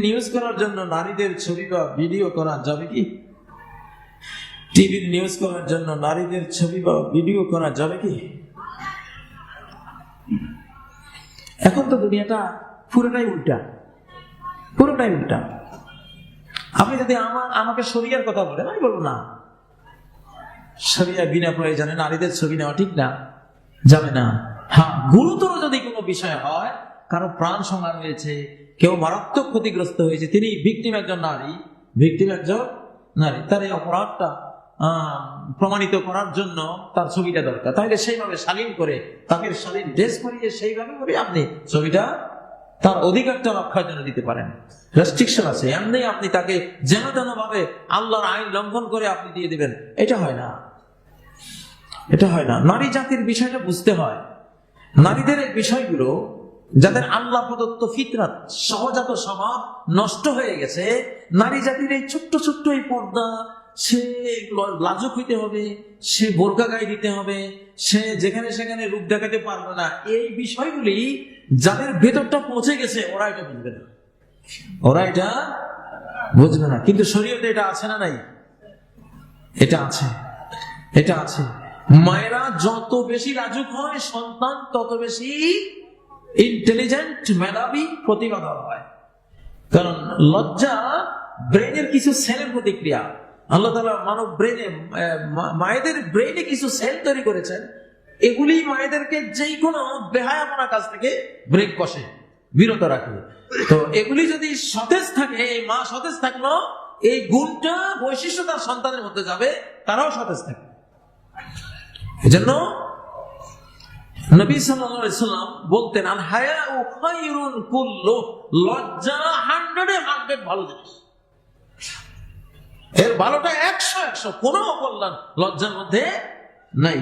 News করার জন্য নারীদের ছবি বা ভিডিও করা যাবে কি? টিভির নিউজ করার জন্য নারীদের ছবি বা ভিডিও করা যাবে কি? এখন তো দুনিয়াটা পুরোটাই উল্টা। পুরোটাই উল্টা। আপনি যদি আমার, আমাকে শরিয়ার কথা বলেন, আমি বলব না। শরিয়া বিনা প্রয়োজনে নারীদের ছবি নেওয়া ঠিক না, যাবে না। হ্যাঁ গুরুতর যদি কোনো বিষয় হয় কারও প্রাণ সংহার হয়েছে কেউ মারাত্মক ক্ষতিগ্রস্ত হয়েছে তিনি ভিকটিম একজন নারী। ভিকটিম একজন নারী। তার এই অপরাধটা প্রমাণিত করার জন্য তার ছবিটা দরকার। তাহলে সেইভাবে শালীন করে তাকে শালীন ড্রেস করিয়ে সেইভাবে করে আপনি ছবিটা তার অধিকারটা রক্ষার জন্য দিতে পারেন। রেস্ট্রিকশন আছে। এমনি আপনি তাকে যেন তেন ভাবে আল্লাহর আইন লঙ্ঘন করে আপনি দিয়ে দিবেন এটা হয় না। এটা হয় না। নারী জাতির বিষয়টা বুঝতে হয়। নারীদের এই বিষয়গুলো যাদের আল্লাহ প্রদত্ত ফিতরাত সহজাত স্বভাব নষ্ট হয়ে গেছে, নারী জাতির এই ছোট্ট ছোট্ট এই পর্দা, সে লাজুক হইতে হবে, সে বোরকা গায়ে দিতে হবে, সে যেখানে সেখানে রূপ দেখাতে পারবে না, এই বিষয়গুলি যাদের ভেতরটা পৌঁছে গেছে, ওরা এটা বুঝবে না। ওরা এটা বুঝবে না। কিন্তু শরীয়তে এটা আছে না নাই? এটা আছে। এটা আছে। মায়েরা যত বেশি লাজুক হয়, সন্তান তত বেশি ইন্টেলিজেন্ট মেধাবী প্রতিভাধর হয়। কারণ লজ্জা ব্রেনের কিছু সেলের প্রতিক্রিয়া। আল্লাহ তালা মানব ব্রেনে মায়েদের ব্রেনে কিছু সেল তৈরি করেছেন। এগুলি মায়েদেরকে যেই কোনো বেহায়াপনা কাজ থেকে ব্রেক কষে, বিরত রাখে। তো এগুলি যদি সতেজ থাকে, এই মা সতেজ থাকল, এই গুণটা, বৈশিষ্ট্য তার সন্তানের মধ্যে যাবে, তারাও সতেজ থাকবে। এজন্য নবী সাল্লাম বলতেন আর হায়া ও কুল্লু। লজ্জা হান্ড্রেডে হান্ড্রেড ভালো জিনিস। এর ভালোটা একশো একশো, কোনো অকল্যাণ লজ্জার মধ্যে নাই।